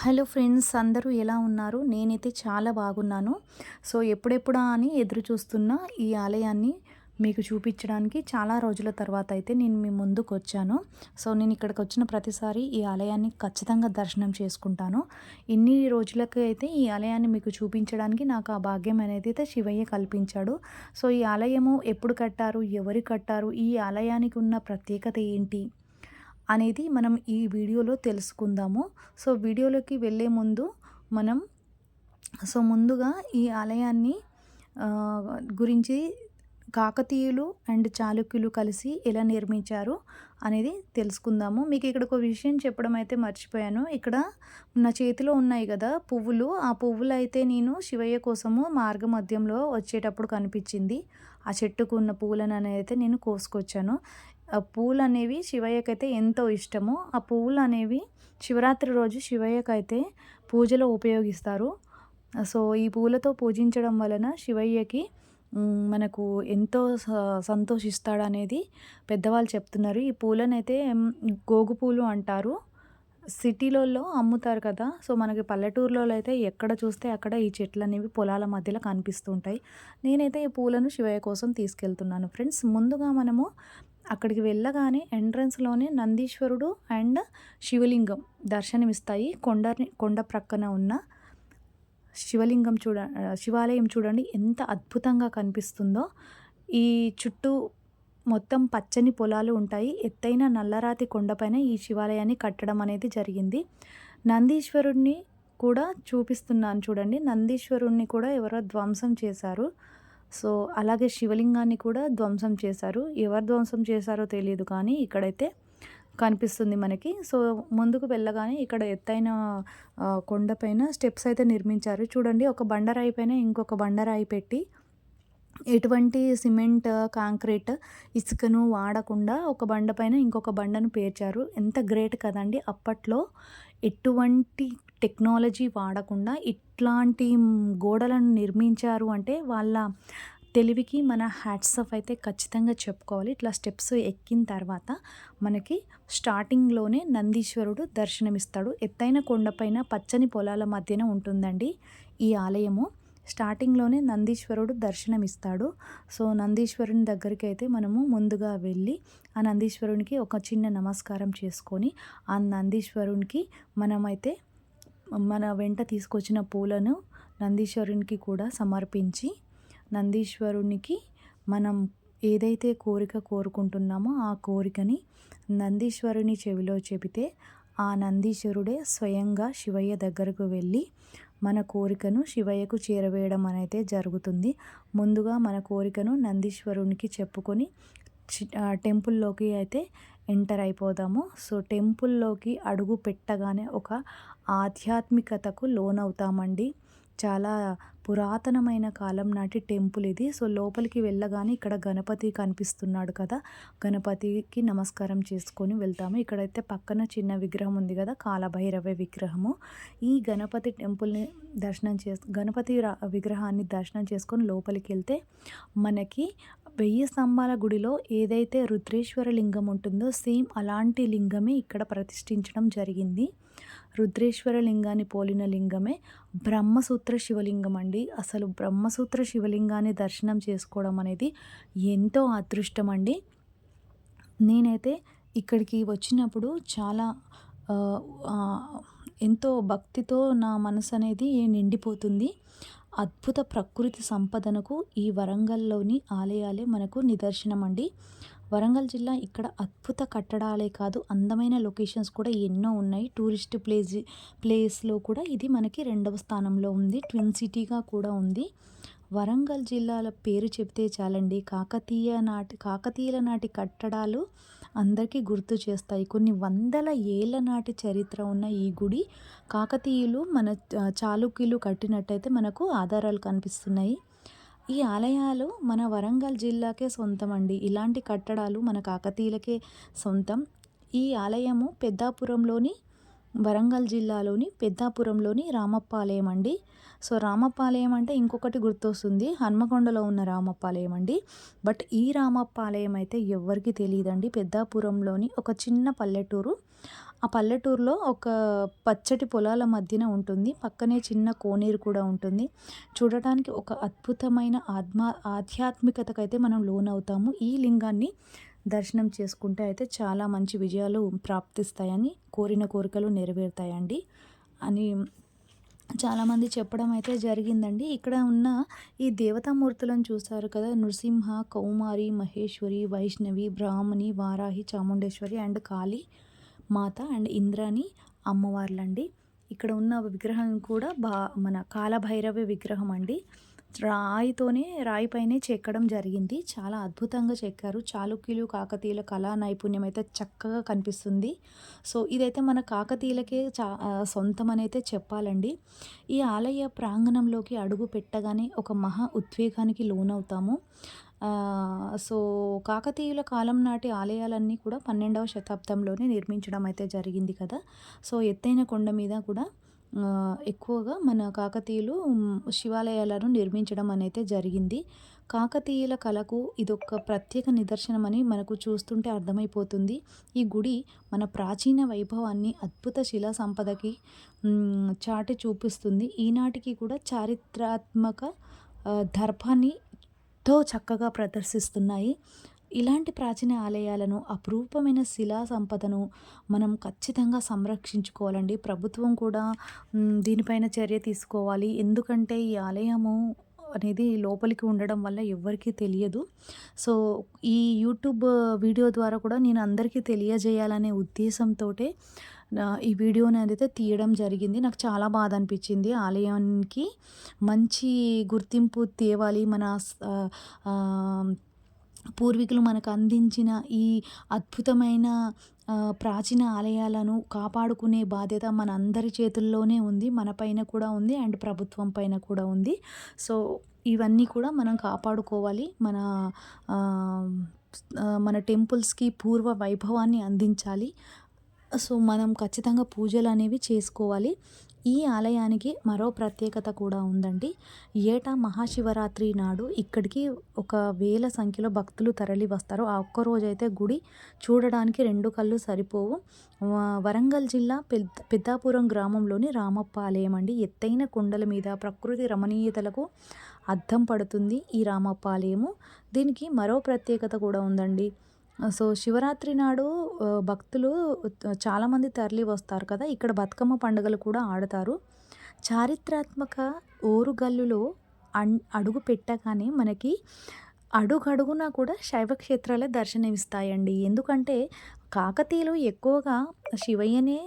Hello friends అందరూ ఎలా ఉన్నారు? నేనైతే చాలా బాగున్నాను. సో ఎప్పుడెప్పుడా అని ఎదురు చూస్తున్న ఈ ఆలయాన్ని మీకు చూపించడానికి చాలా రోజుల తర్వాత అయితే నేను మీ ముందుకు వచ్చాను సో నేను ఇక్కడికి వచ్చిన ప్రతిసారి ఈ ఆలయాన్ని ఖచ్చితంగా దర్శనం చేసుకుంటాను. ఇన్ని రోజులకి అయితే ఈ ఆలయాన్ని మీకు చూపించడానికి నాకు ఆ భాగ్యం అనేది అయితే శివయ్య కల్పించాడు. సో ఈ ఆలయము ఎప్పుడు కట్టారు? ఎవరు కట్టారు? ఈ ఆలయానికి ఉన్న ప్రత్యేకత ఏంటి? అనేది మనం ఈ వీడియోలో తెలుసుకుందాము. సో వీడియోలోకి వెళ్ళే ముందు మనం సో ముందుగా ఈ ఆలయాన్ని గురించి కాకతీయులు అండ్ చాళుక్యులు కలిసి ఎలా నిర్మించారు అనేది తెలుసుకుందాము. మీకు ఇక్కడ ఒక విషయం చెప్పడం అయితే మర్చిపోయాను. ఇక్కడ నా చేతిలో ఉన్నాయి కదా పువ్వులు. ఆ పువ్వులు అయితే నేను శివయ్య కోసము మార్గ మధ్యంలో వచ్చేటప్పుడు కనిపించింది. ఆ చెట్టుకు ఉన్న పువ్వులను అనేది అయితే నేను కోసుకొచ్చాను. పూలు అనేవి శివయ్యకైతే ఎంతో ఇష్టము. ఆ పువ్వులు అనేవి శివరాత్రి రోజు శివయ్యకైతే పూజలో ఉపయోగిస్తారు. సో ఈ పూలతో పూజించడం వలన శివయ్యకి మనకు ఎంతో సంతోషిస్తాడు అనేది పెద్దవాళ్ళు చెప్తున్నారు. ఈ పూలనైతే గోగు పూలు అంటారు. సిటీలలో అమ్ముతారు కదా. సో మనకి పల్లెటూరులో అయితే ఎక్కడ చూస్తే అక్కడ ఈ చెట్లు అనేవి పొలాల మధ్యలో కనిపిస్తుంటాయి నేనైతే ఈ పూలను శివయ్య కోసం తీసుకెళ్తున్నాను. ఫ్రెండ్స్ ముందుగా మనము అక్కడికి వెళ్ళగానే ఎంట్రన్స్లోనే నందీశ్వరుడు అండ్ శివలింగం దర్శనమిస్తాయి. కొండ కొండ ప్రక్కన ఉన్న శివలింగం చూడ శివాలయం చూడండి ఎంత అద్భుతంగా కనిపిస్తుందో. ఈ చుట్టూ మొత్తం పచ్చని పొలాలు ఉంటాయి. ఎత్తైన నల్లరాతి కొండపైన ఈ శివాలయాన్ని కట్టడం అనేది జరిగింది. నందీశ్వరుణ్ణి కూడా చూపిస్తున్నాను చూడండి. నందీశ్వరుణ్ణి కూడా ఎవరో ధ్వంసం చేశారు. సో అలాగే శివలింగాన్ని కూడా ధ్వంసం చేశారు. ఎవరు ధ్వంసం చేశారో తెలియదు కానీ ఇక్కడైతే కనిపిస్తుంది మనకి. సో ముందుకు వెళ్ళగానే ఇక్కడ ఎత్తైన కొండపైన స్టెప్స్ అయితే నిర్మించారు. చూడండి ఒక బండరాయి పైన ఇంకొక బండరాయి పెట్టి ఎటువంటి సిమెంట్ కాంక్రీట్ ఇసుకను వాడకుండా ఒక బండ పైన ఇంకొక బండను పేర్చారు. ఎంత గ్రేట్ కదండి! అప్పట్లో ఎటువంటి టెక్నాలజీ వాడకుండా ఇట్లాంటి గోడలను నిర్మించారు అంటే వాళ్ళ తెలివికి మన హ్యాట్స్ ఆఫ్ అయితే ఖచ్చితంగా చెప్పుకోవాలి. ఇట్లా స్టెప్స్ ఎక్కిన తర్వాత మనకి స్టార్టింగ్లోనే నందీశ్వరుడు దర్శనమిస్తాడు. ఎత్తైన కొండపైన పచ్చని పొలాల మధ్యన ఉంటుందండి ఈ ఆలయము. స్టార్టింగ్లోనే నందీశ్వరుడు దర్శనమిస్తాడు. సో నందీశ్వరుని దగ్గరికి అయితే మనము ముందుగా వెళ్ళి ఆ నందీశ్వరునికి ఒక చిన్న నమస్కారం చేసుకొని ఆ నందీశ్వరునికి మనమైతే మన వెంట తీసుకొచ్చిన పూలను నందీశ్వరునికి కూడా సమర్పించి నందీశ్వరునికి మనం ఏదైతే కోరిక కోరుకుంటున్నామో ఆ కోరికని నందీశ్వరుని చెవిలో చెబితే ఆ నందీశ్వరుడే స్వయంగా శివయ్య దగ్గరకు వెళ్ళి మన కోరికను శివయ్యకు చేరవేయడం అనేది జరుగుతుంది. ముందుగా మన కోరికను నందీశ్వరునికి చెప్పుకొని టెంపుల్లోకి అయితే ఎంటర్ అయిపోదాము. సో టెంపుల్లోకి అడుగు పెట్టగానే ఒక ఆధ్యాత్మికతకు లోనవుతామండి. చాలా పురాతనమైన కాలం నాటి టెంపుల్ ఇది. సో లోపలికి వెళ్ళగానే ఇక్కడ గణపతి కనిపిస్తున్నాడు కదా. గణపతికి నమస్కారం చేసుకొని వెళ్తాము. ఇక్కడైతే పక్కన చిన్న విగ్రహం ఉంది కదా కాలభైరవ విగ్రహము. ఈ గణపతి టెంపుల్ని దర్శనం చేసు గణపతి విగ్రహాన్ని దర్శనం చేసుకొని లోపలికి వెళ్తే మనకి వెయ్యి స్తంభాల గుడిలో ఏదైతే రుద్రేశ్వర లింగం ఉంటుందో సేమ్ అలాంటి లింగమే ఇక్కడ ప్రతిష్ఠించడం జరిగింది. రుద్రేశ్వర లింగాన్ని పోలిన లింగమే బ్రహ్మసూత్ర శివలింగం అండి అసలు బ్రహ్మసూత్ర శివలింగాన్ని దర్శనం చేసుకోవడం అనేది ఎంతో అదృష్టం అండి నేనైతే ఇక్కడికి వచ్చినప్పుడు చాలా ఎంతో భక్తితో నా మనసు అనేది నిండిపోతుంది. అద్భుత ప్రకృతి సంపదనకు ఈ వరంగల్లోని ఆలయాలే మనకు నిదర్శనం అండి వరంగల్ జిల్లా ఇక్కడ అద్భుత కట్టడాలే కాదు అందమైన లొకేషన్స్ కూడా ఎన్నో ఉన్నాయి. టూరిస్ట్ ప్లేస్ ప్లేస్లో కూడా ఇది మనకి రెండవ స్థానంలో ఉంది. ట్విన్ సిటీగా కూడా ఉంది. వరంగల్ జిల్లాల పేరు చెప్తే చాలండి కాకతీయ నాటి కాకతీయుల నాటి కట్టడాలు అందరికీ గుర్తు చేస్తాయి. కొన్ని వందల ఏళ్ళ నాటి చరిత్ర ఉన్న ఈ గుడి కాకతీయులు మన చాళుక్యులు కట్టినట్టయితే మనకు ఆధారాలు కనిపిస్తున్నాయి. ఈ ఆలయాలు మన వరంగల్ జిల్లాకే సొంతం అండి ఇలాంటి కట్టడాలు మన కాకతీయులకే సొంతం. ఈ ఆలయము పెద్దాపురంలోని వరంగల్ జిల్లాలోని పెద్దాపురంలోని రామప్పాలయం అండి సో రామప్పాలయం అంటే ఇంకొకటి గుర్తొస్తుంది. హన్మకొండలో ఉన్న రామప్పాలయం అండి బట్ ఈ రామప్పాలయం అయితే ఎవరికి తెలియదండి. పెద్దాపురంలోని ఒక చిన్న పల్లెటూరు. ఆ పల్లెటూరులో ఒక పచ్చటి పొలాల మధ్యన ఉంటుంది. పక్కనే చిన్న కోనేరు కూడా ఉంటుంది. చూడటానికి ఒక అద్భుతమైన ఆత్మ ఆధ్యాత్మికతకైతే మనం లోనవుతాము. ఈ లింగాన్ని దర్శనం చేసుకుంటే అయితే చాలా మంచి విజయాలు ప్రాప్తిస్తాయని కోరిన కోరికలు నెరవేరుతాయండి అని చాలామంది చెప్పడం అయితే జరిగిందండి. ఇక్కడ ఉన్న ఈ దేవతామూర్తులను చూస్తారు కదా. Narasimha Kaumari Maheshwari Vaishnavi Brahmani Varahi Chamundeshwari and Kali Mata and Indrani అమ్మవార్లండి. ఇక్కడ ఉన్న విగ్రహం కూడా బా మన కాలభైరవి విగ్రహం అండి. రాయితోనే రాయిపైనే చెక్కడం జరిగింది. చాలా అద్భుతంగా చెక్కారు. చాళుక్యులు కాకతీయుల కళా నైపుణ్యం అయితే చక్కగా కనిపిస్తుంది. సో ఇదైతే మన కాకతీయులకే చా సొంతం అనైతే చెప్పాలండి. ఈ ఆలయ ప్రాంగణంలోకి అడుగు పెట్టగానే ఒక మహా ఉద్వేగానికి లోనవుతాము. సో కాకతీయుల కాలం నాటి ఆలయాలన్నీ కూడా పన్నెండవ శతాబ్దంలోనే నిర్మించడం అయితే జరిగింది కదా. సో ఎత్తైన కొండ మీద కూడా ఎక్కువగా మన కాకతీయులు శివాలయాలను నిర్మించడం అనేది జరిగింది. కాకతీయుల కళకు ఇదొక ప్రత్యేక నిదర్శనం అని మనకు చూస్తుంటే అర్థమైపోతుంది. ఈ గుడి మన ప్రాచీన వైభవాన్ని అద్భుత శిలా సంపదకి చాటి చూపిస్తుంది. ఈనాటికి కూడా చారిత్రాత్మక దర్భాన్ని ఎంతో చక్కగా ప్రదర్శిస్తున్నాయి. ఇలాంటి ప్రాచీన ఆలయాలను అపురూపమైన శిలా సంపదను మనం ఖచ్చితంగా సంరక్షించుకోవాలండి. ప్రభుత్వం కూడా దీనిపైన చర్య తీసుకోవాలి. ఎందుకంటే ఈ ఆలయము అనేది లోపలికి ఉండడం వల్ల ఎవ్వరికీ తెలియదు. సో ఈ యూట్యూబ్ వీడియో ద్వారా కూడా నేను అందరికీ తెలియజేయాలనే ఉద్దేశంతో ఈ వీడియోని అయితే తీయడం జరిగింది. నాకు చాలా బాధ అనిపించింది ఆలయానికి మంచి గుర్తింపు తేవాలి. మన పూర్వీకులు మనకు అందించిన ఈ అద్భుతమైన ప్రాచీన ఆలయాలను కాపాడుకునే బాధ్యత మన అందరి చేతుల్లోనే ఉంది. మన పైన కూడా ఉంది అండ్ ప్రభుత్వం పైన కూడా ఉంది. సో ఇవన్నీ కూడా మనం కాపాడుకోవాలి. మన మన టెంపుల్స్కి పూర్వ వైభవాన్ని అందించాలి. సో మనం ఖచ్చితంగా పూజలు అనేవి చేసుకోవాలి. ఈ ఆలయానికి మరో ప్రత్యేకత కూడా ఉందండి. ఏటా మహాశివరాత్రి నాడు ఇక్కడికి ఒక వేల సంఖ్యలో భక్తులు తరలి వస్తారు. ఆ ఒక్క రోజైతే గుడి చూడడానికి రెండు కళ్ళు సరిపోవు. వరంగల్ జిల్లా పెద్ద పెద్దాపురం గ్రామంలోని రామప్ప ఆలయం అండి. ఎత్తైన కొండల మీద ప్రకృతి రమణీయతలకు అద్దం పడుతుంది ఈ రామప్ప ఆలయము. దీనికి మరో ప్రత్యేకత కూడా ఉందండి. సో శివరాత్రి నాడు భక్తులు చాలామంది తరలి వస్తారు కదా ఇక్కడ బతుకమ్మ పండుగలు కూడా ఆడతారు. చారిత్రాత్మక ఓరుగల్లులో అడుగు పెట్టగానే మనకి అడుగడుగునా కూడా శైవ క్షేత్రాలే దర్శనమిస్తాయండి. ఎందుకంటే కాకతీయులు ఎక్కువగా శివయ్యనే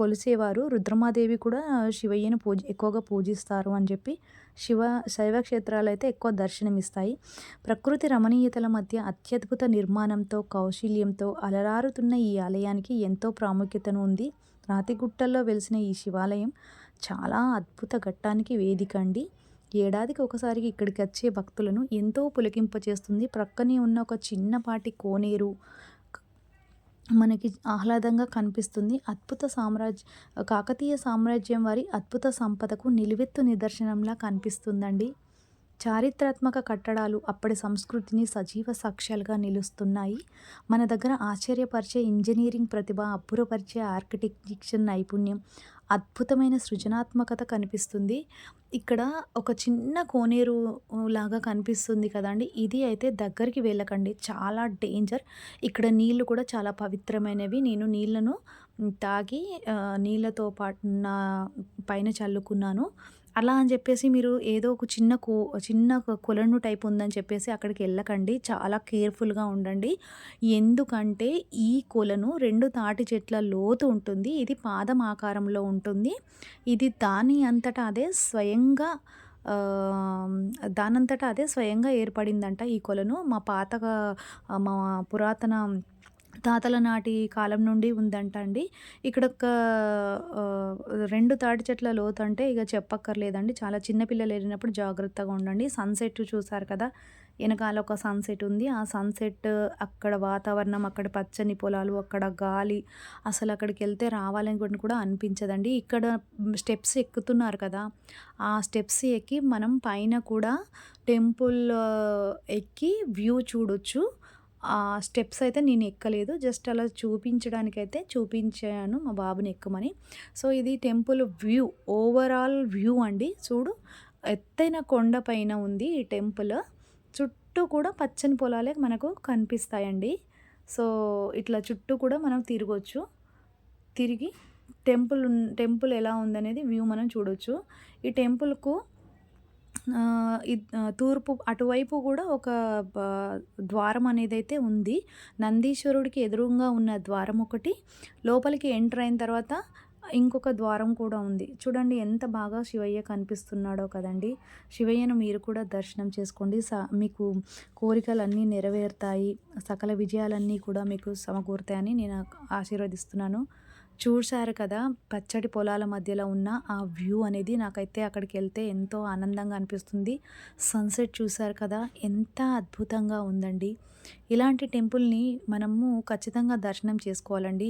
కొలిసేవారు రుద్రమాదేవి కూడా శివయ్యను పూజ ఎక్కువగా పూజిస్తారు అని చెప్పి శివ శైవ క్షేత్రాలు అయితే ఎక్కువ దర్శనమిస్తాయి. ప్రకృతి రమణీయతల మధ్య అత్యద్భుత నిర్మాణంతో కౌశల్యంతో అలరారుతున్న ఈ ఆలయానికి ఎంతో ప్రాముఖ్యతను ఉంది. రాతిగుట్టల్లో వెలిసిన ఈ శివాలయం చాలా అద్భుత ఘట్టానికి వేదిక అండి. ఏడాదికి ఒకసారి ఇక్కడికి వచ్చే భక్తులను ఎంతో పులకింపచేస్తుంది. ప్రక్కనే ఉన్న ఒక చిన్నపాటి కోనేరు మనకి ఆహ్లాదంగా కనిపిస్తుంది. అద్భుత సామ్రాజ్య కాకతీయ సామ్రాజ్యం వారి అద్భుత సంపదకు నిలువెత్తు నిదర్శనంలా కనిపిస్తుందండి. చారిత్రాత్మక కట్టడాలు అప్పటి సంస్కృతిని సజీవ సాక్ష్యాలుగా నిలుస్తున్నాయి. మన దగ్గర ఆశ్చర్యపరిచే ఇంజనీరింగ్ ప్రతిభ అబ్బురపరిచే ఆర్కిటెక్చర్ నైపుణ్యం అద్భుతమైన సృజనాత్మకత కనిపిస్తుంది. ఇక్కడ ఒక చిన్న కోనేరు లాగా కనిపిస్తుంది కదండి. ఇది అయితే దగ్గరికి వెళ్ళకండి. చాలా డేంజర్. ఇక్కడ నీళ్ళు కూడా చాలా పవిత్రమైనవి. నేను నీళ్ళను తాగి నీళ్ళతో పాటు నా పైన చల్లుకున్నాను. అలా అని చెప్పేసి మీరు ఏదో ఒక చిన్న కో చిన్న కొలను టైప్ ఉందని చెప్పేసి అక్కడికి వెళ్ళకండి. చాలా కేర్ఫుల్గా ఉండండి. ఎందుకంటే ఈ కొలను రెండు తాటి చెట్ల లోతు ఉంటుంది. ఇది పాదం ఆకారంలో ఉంటుంది. ఇది దాని అంతటా అదే స్వయంగా దానంతటా అదే స్వయంగా ఏర్పడిందంట ఈ కొలను. మా పాతగా మా పురాతన తాతల నాటి కాలం నుండి ఉందంట అండి ఇక్కడ ఒక రెండు తాటి చెట్ల లోతు అంటే ఇక చెప్పక్కర్లేదండి. చాలా చిన్నపిల్లలు వెళ్ళినప్పుడు జాగ్రత్తగా ఉండండి. సన్సెట్ చూసారు కదా వెనకాల ఒక సన్సెట్ ఉంది. ఆ సన్సెట్ అక్కడ వాతావరణం అక్కడ పచ్చని పొలాలు అక్కడ గాలి అసలు అక్కడికి వెళ్తే రావాలని కూడా అనిపించదండి. ఇక్కడ స్టెప్స్ ఎక్కుతున్నారు కదా ఆ స్టెప్స్ ఎక్కి మనం పైన కూడా టెంపుల్ ఎక్కి వ్యూ చూడొచ్చు. స్టెప్స్ అయితే నేను ఎక్కలేదు. జస్ట్ అలా చూపించడానికైతే చూపించాను మా బాబుని ఎక్కమని. సో ఇది టెంపుల్ వ్యూ ఓవరాల్ వ్యూ అండి. చూడు ఎత్తైన కొండ పైన ఉంది ఈ టెంపుల్. చుట్టూ కూడా పచ్చని పొలాలే మనకు కనిపిస్తాయండి. సో ఇట్లా చుట్టూ కూడా మనం తిరగొచ్చు. తిరిగి టెంపుల్ టెంపుల్ ఎలా ఉందనేది వ్యూ మనం చూడొచ్చు. ఈ టెంపుల్కు తూర్పు అటువైపు కూడా ఒక ద్వారం అనేది అయితే ఉంది. నందీశ్వరుడికి ఎదురుగా ఉన్న ద్వారం ఒకటి. లోపలికి ఎంటర్ అయిన తర్వాత ఇంకొక ద్వారం కూడా ఉంది. చూడండి ఎంత బాగా శివయ్య కనిపిస్తున్నాడో కదండి. శివయ్యను మీరు కూడా దర్శనం చేసుకోండి. స మీకు కోరికలన్నీ నెరవేరుతాయి. సకల విజయాలన్నీ కూడా మీకు సమకూరుతాయని నేను ఆశీర్వదిస్తున్నాను. చూశారు కదా పచ్చడి పొలాల మధ్యలో ఉన్న ఆ వ్యూ అనేది నాకైతే అక్కడికి వెళ్తే ఎంతో ఆనందంగా అనిపిస్తుంది. సన్సెట్ చూశారు కదా ఎంత అద్భుతంగా ఉందండి. ఇలాంటి టెంపుల్ని మనము ఖచ్చితంగా దర్శనం చేసుకోవాలండి.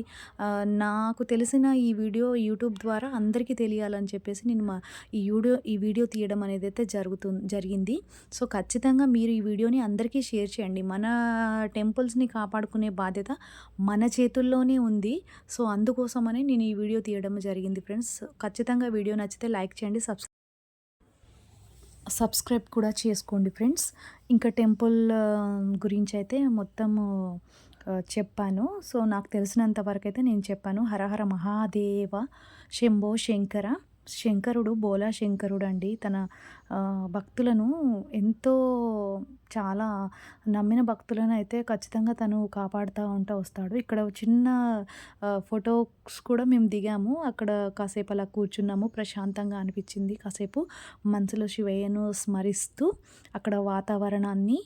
నాకు తెలిసిన ఈ వీడియో యూట్యూబ్ ద్వారా అందరికీ తెలియాలని చెప్పేసి నేను మా ఈ వీడియో ఈ వీడియో తీయడం అనేది అయితే జరుగుతు జరిగింది. సో ఖచ్చితంగా మీరు ఈ వీడియోని అందరికీ షేర్ చేయండి. మన టెంపుల్స్ని కాపాడుకునే బాధ్యత మన చేతుల్లోనే ఉంది. సో అందుకోసం అందుకోసమని నేను ఈ వీడియో తీయడం జరిగింది ఫ్రెండ్స్. ఖచ్చితంగా వీడియో నచ్చితే లైక్ చేయండి సబ్స్క్రైబ్ సబ్స్క్రైబ్ కూడా చేసుకోండి ఫ్రెండ్స్. ఇంకా టెంపుల్ గురించి అయితే మొత్తము చెప్పాను. సో నాకు తెలిసినంత వరకు అయితే నేను చెప్పాను. హరహర మహాదేవ శంభో శంకర. శంకరుడు బోలా శంకరుడు అండి తన భక్తులను ఎంతో చాలా నమ్మిన భక్తులను అయితే ఖచ్చితంగా తను కాపాడుతూ ఉంటా వస్తాడు. ఇక్కడ చిన్న ఫొటోస్ కూడా మేము దిగాము. అక్కడ కాసేపు అలా కూర్చున్నాము. ప్రశాంతంగా అనిపించింది. కాసేపు మనసులో శివయ్యను స్మరిస్తూ అక్కడ వాతావరణాన్ని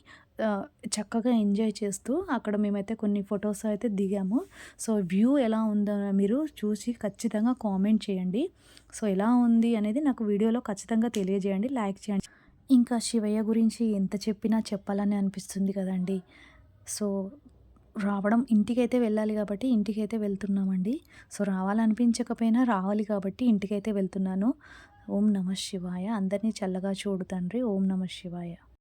చక్కగా ఎంజాయ్ చేస్తూ అక్కడ మేమైతే కొన్ని ఫొటోస్ అయితే దిగాము. సో వ్యూ ఎలా ఉందో మీరు చూసి ఖచ్చితంగా కామెంట్ చేయండి. సో ఎలా ఉంది అనేది నాకు వీడియోలో ఖచ్చితంగా తెలియజేయండి. లైక్ చేయండి. ఇంకా శివయ్య గురించి ఎంత చెప్పినా చెప్పాలని అనిపిస్తుంది కదండి. సో రావడం ఇంటికైతే వెళ్ళాలి కాబట్టి ఇంటికైతే వెళ్తున్నామండి. సో రావాలనిపించకపోయినా రావాలి కాబట్టి ఇంటికైతే వెళ్తున్నాను. ఓం నమ శివాయ. అందరినీ చల్లగా చూడు తండ్రి. ఓం నమ శివాయ.